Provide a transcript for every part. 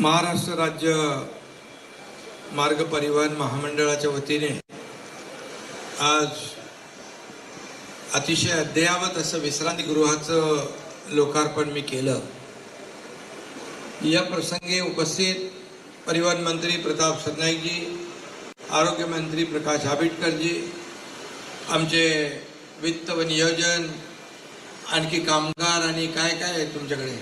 महाराष्ट्र राज्य मार्ग परिवहन महामंडळाच्या वतीने आज अतिशय अद्ययावत असं विश्रांतीगृहाचं लोकार्पण मी केलं. या प्रसंगी उपस्थित परिवहन मंत्री प्रताप सरनाईकजी आरोग्यमंत्री प्रकाश आंबेडकरजी आमचे वित्त व नियोजन आणखी कामगार आणि काय काय आहे तुमच्याकडे?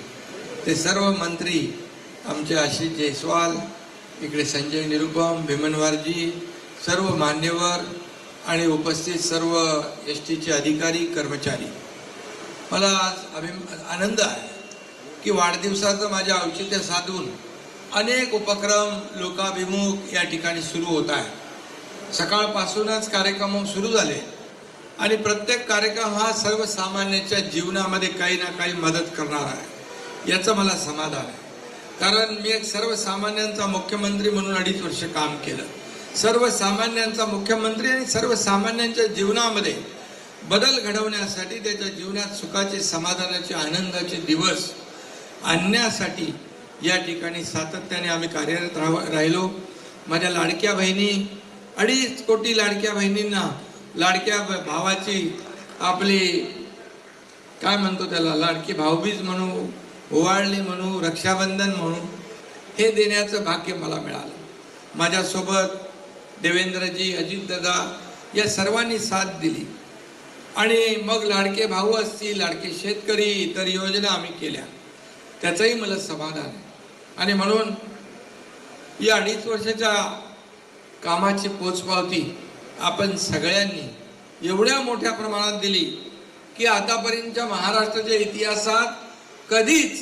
ते सर्व मंत्री आमचे आशिष जयस्वाल इकडे संजय निरुपम भीमनवारजी सर्व मान्यवर आणि उपस्थित सर्व एस टीचे अधिकारी कर्मचारी. मला आज अभिम आनंद आहे की वाढदिवसाचं माझ्या औचित्य साधून अनेक उपक्रम लोकाभिमुख या ठिकाणी सुरू होत आहे. सकाळपासूनच कार्यक्रम सुरू झाले आणि प्रत्येक कार्यक्रम हा सर्वसामान्याच्या जीवनामध्ये काही ना काही मदत करणार आहे. याचं मला समाधान आहे. कारण मी एक सर्वसामान्यांचा मुख्यमंत्री म्हणून अडीच वर्ष काम केलं. सर्वसामान्यांचा मुख्यमंत्री आणि सर्वसामान्यांच्या जीवनामध्ये बदल घडवण्यासाठी त्याच्या जीवनात सुखाचे समाधानाचे आनंदाचे दिवस आणण्यासाठी या ठिकाणी सातत्याने आम्ही कार्यरत राह राहिलो. माझ्या लाडक्या बहिणी अडीच कोटी लाडक्या बहिणींना लाडक्या भावाची आपली काय म्हणतो त्याला लाडकी भाऊबीज म्हणू ओवाळणी म्हणू रक्षाबंधन म्हणू हे देण्याचं भाग्य मला मिळालं. माझ्यासोबत देवेंद्रजी अजितदादा या सर्वांनी साथ दिली. आणि मग लाडके भाऊ असतील लाडके शेतकरी इतर योजना आम्ही केल्या. त्याचंही मला समाधान आहे. आणि म्हणून या अडीच वर्षाच्या कामाची पोचपावती आपण सगळ्यांनी एवढ्या मोठ्या प्रमाणात दिली की आतापर्यंतच्या महाराष्ट्राच्या इतिहासात कधीच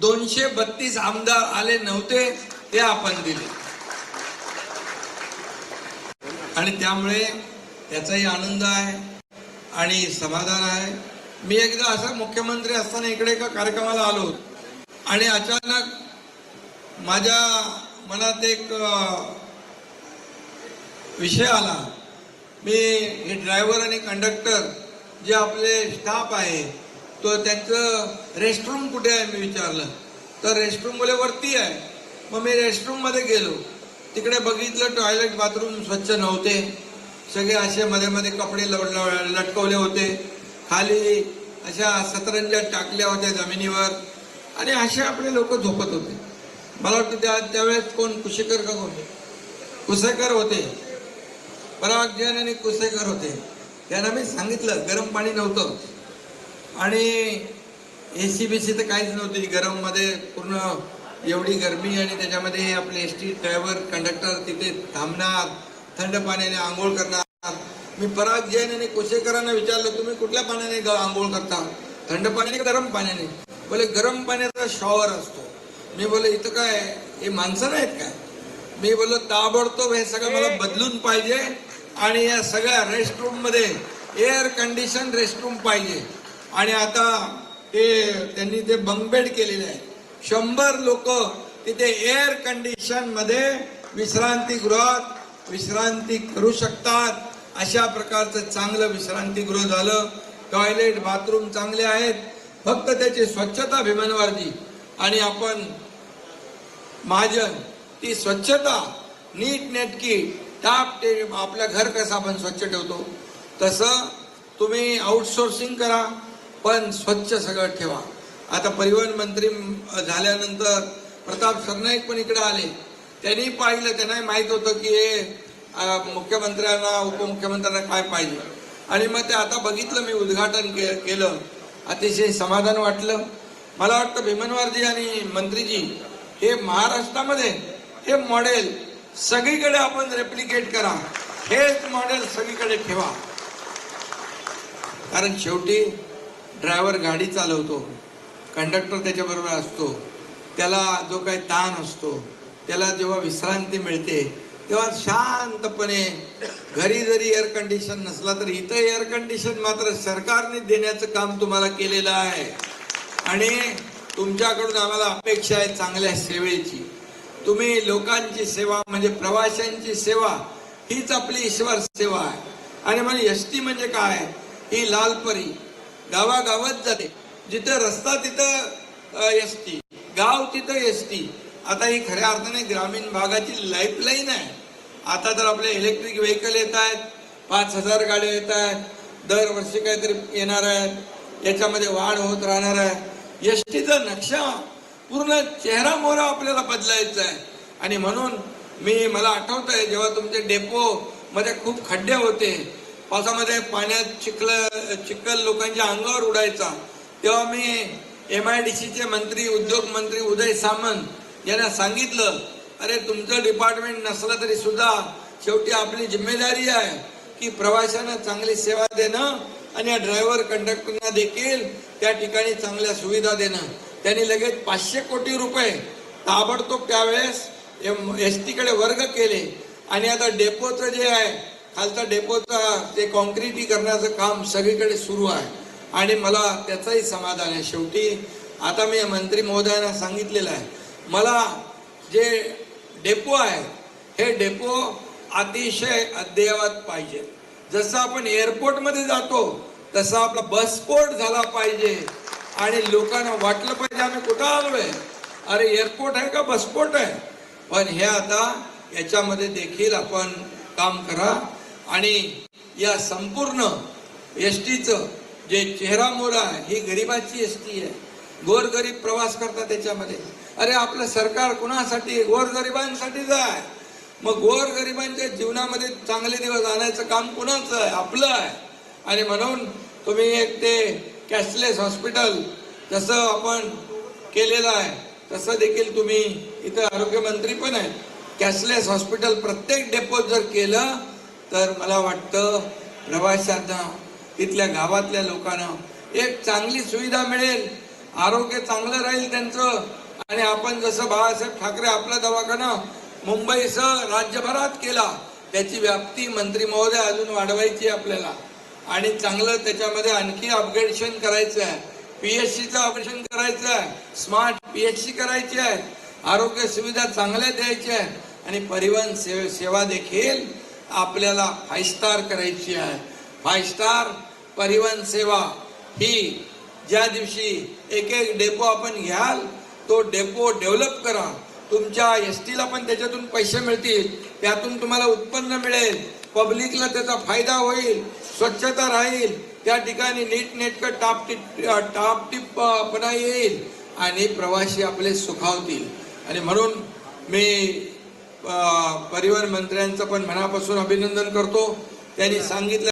दोनशे बत्तीस आमदार आले नव्हते ते आपण दिले. आणि त्यामुळे त्याचाही आनंद आहे आणि समाधान आहे. मी एकदा असा मुख्यमंत्री असताना इकडे एका कार्यक्रमाला आलो आणि अचानक माझ्या मनात एक विषय आला. मी हे ड्रायव्हर आणि कंडक्टर जे आपले स्टाफ आहे तो त्यांचं रेस्टरूम कुठे आहे मी विचारलं. तर रेस्टरूम बोले वरती आहे. मग मी रेस्टरूममध्ये गेलो. तिकडे बघितलं टॉयलेट बाथरूम स्वच्छ नव्हते. सगळे असे मध्ये मध्ये कपडे लव- लव- लटकवले होते. खाली अशा सतरंजा टाकल्या होत्या जमिनीवर. आणि असे आपले लोक झोपत होते. मला वाटतं त्या त्यावेळेस कोण कुशेकर का होते कुसेकर होते. पराग जैन आणि कुसेकर होते. त्यांना मी सांगितलं गरम पाणी नव्हतं. आणि ए सी बी सी तर काहीच नव्हती. गरममध्ये पूर्ण एवढी गरमी आणि त्याच्यामध्ये आपले एस टी ड्रायव्हर कंडक्टर तिथे थांबणार थंड पाण्याने आंघोळ करणार. मी पराग जैन आणि कुशेकरांना विचारलं तुम्ही कुठल्या पाण्याने आंघोळ करता? थंड पाण्याने का गरम पाण्याने? बोले गरम पाण्याचा शॉवर असतो. मी बोले इथं काय? हे माणसं नाहीत काय मी बोललो ताबडतोब हे सगळं मला बदलून पाहिजे आणि या सगळ्या रेस्टरूममध्ये एअर कंडिशन रेस्टरूम पाहिजे. आणि आता ते त्यांनी ते बंगबेड केलेले आहे. शंभर लोक तिथे एअर कंडिशनमध्ये विश्रांतीगृहात विश्रांती करू शकतात. अशा प्रकारचं चांगलं विश्रांतीगृह झालं. टॉयलेट बाथरूम चांगले आहेत. फक्त त्याची स्वच्छता भीमनवारजी आणि आपण महाजन ती स्वच्छता नीट नेटकी टाप ते आपलं घर कसं आपण स्वच्छ ठेवतो? तसं तुम्ही आउटसोर्सिंग करा. पण स्वच्छ सगळं ठेवा. आता परिवहन मंत्री झाल्यानंतर प्रताप सरनाईक पण इकडे आले. त्यांनी पाहिलं त्यांनाही माहीत होतं की हे मुख्यमंत्र्यांना उपमुख्यमंत्र्यांना काय पाहिजे. आणि मग ते आता बघितलं मी उद्घाटन के केलं. अतिशय समाधान वाटलं. मला वाटतं भीमनवारजी आणि मंत्रीजी हे महाराष्ट्रामध्ये हे मॉडेल सगळीकडे आपण रेप्लिकेट करा. हेच मॉडेल सगळीकडे ठेवा. कारण शेवटी ड्रायव्हर गाडी चालवतो. कंडक्टर त्याच्याबरोबर असतो. त्याला जो काही ताण असतो त्याला जेव्हा विश्रांती मिळते तेव्हा शांतपणे घरी जरी एअर कंडिशन नसला तर इथं एअर कंडिशन मात्र सरकारने देण्याचं काम तुम्हाला केलेलं आहे. आणि तुमच्याकडून आम्हाला अपेक्षा आहे चांगल्या सेवेची. तुम्ही लोकांची सेवा म्हणजे प्रवाशांची सेवा हीच आपली ईश्वर सेवा आहे. आणि म्हणजे एस टी म्हणजे काय? ही लालपरी गावागावात जाते. जिथं रस्ता तिथं एस टी गाव तिथं एस टी आता ही खऱ्या अर्थाने ग्रामीण भागाची लाईफलाईन आहे. आता तर आपले इलेक्ट्रिक व्हेकल येत आहेत पाच हजार गाड्या येत आहेत दरवर्षी काहीतरी येणार आहेत याच्यामध्ये वाढ होत राहणार आहे. एस टीचा नक्षा पूर्ण चेहरा मोहरा आपल्याला बदलायचा आहे. आणि म्हणून मी मला आठवत आहे जेव्हा तुमचे डेपो मध्ये खूप खड्डे होते पावसामध्ये पाण्यात चिखल चिखल लोकांच्या अंगावर उडायचा. तेव्हा मी एम आय डी सीचे मंत्री उद्योग मंत्री उदय सामंत यांना सांगितलं अरे तुमचं डिपार्टमेंट नसलं तरी सुद्धा शेवटी आपली जिम्मेदारी आहे की प्रवाशांना चांगली सेवा देणं आणि या ड्रायव्हर कंडक्टरना देखील त्या ठिकाणी चांगल्या सुविधा देणं. त्यांनी लगेच पाचशे कोटी रुपये ताबडतोब त्यावेळेस एस टीकडे वर्ग केले. आणि आता डेपोचं जे आहे खालचा डेपोचा ते कॉन्क्रिटीकरणाचं काम सगळीकडे सुरू आहे. आणि मला त्याचंही समाधान आहे. शेवटी आता मी मंत्री महोदयांना सांगितलेलं आहे. मला जे डेपो आहे हे डेपो अतिशय अद्ययावत पाहिजे. जसं आपण एअरपोर्टमध्ये जातो तसा आपला बसपोर्ट झाला पाहिजे. आणि लोकांना वाटलं पाहिजे आम्ही कुठं आलोय? अरे एअरपोर्ट आहे का बसपोर्ट आहे? पण हे आता याच्यामध्ये देखील आपण काम करा. आणि या संपूर्ण एस टीचं जे चेहरा मोरा आहे ही गरिबाची एस टी आहे. गोरगरीब प्रवास करतात त्याच्यामध्ये. अरे आपलं सरकार कुणासाठी? गोरगरिबांसाठीच आहे मग गोरगरिबांच्या जीवनामध्ये चांगले दिवस आणायचं काम कुणाचं आहे? आपलं आहे. आणि म्हणून तुम्ही एक ते कॅशलेस हॉस्पिटल जसं आपण केलेलं आहे तसं देखील तुम्ही इथं आरोग्यमंत्री पण आहेत. कॅशलेस हॉस्पिटल प्रत्येक डेपोत जर केलं तर मला वाटतं प्रवाशांना तिथल्या गावातल्या लोकांना एक चांगली सुविधा मिळेल. आरोग्य चांगलं राहील त्यांचं. आणि आपण जसं बाळासाहेब ठाकरे आपला दवाखाना मुंबईसह राज्यभरात केला त्याची व्याप्ती मंत्री महोदय अजून वाढवायची आहे आपल्याला. आणि चांगलं त्याच्यामध्ये आणखी अपग्रेडेशन करायचं आहे. पीएचसीचं ऑपरेशन करायचं आहे. स्मार्ट पीएचसी करायची आहे आरोग्य सुविधा चांगल्या द्यायच्या आहेत. आणि परिवहन सेवे सेवा देखील आपल्याला फाईव्ह स्टार करायची आहे. फाईव्ह स्टार परिवहन सेवा ही ज्या दिवशी एक एक डेपो आपण घ्याल तो डेपो डेव्हलप करा. तुमच्या एस टीला पण त्याच्यातून पैसे मिळतील. त्यातून तुम्हाला उत्पन्न मिळेल. पब्लिकला त्याचा फायदा होईल. स्वच्छता राहील. त्या ठिकाणी नीट नेटकं टापटीप टापटीपणा येईल. आणि प्रवासी आपले सुखावतील. आणि म्हणून मी परिवहन मंत्र्यांचं पण मनापासून अभिनंदन करतो. त्यांनी सांगितलं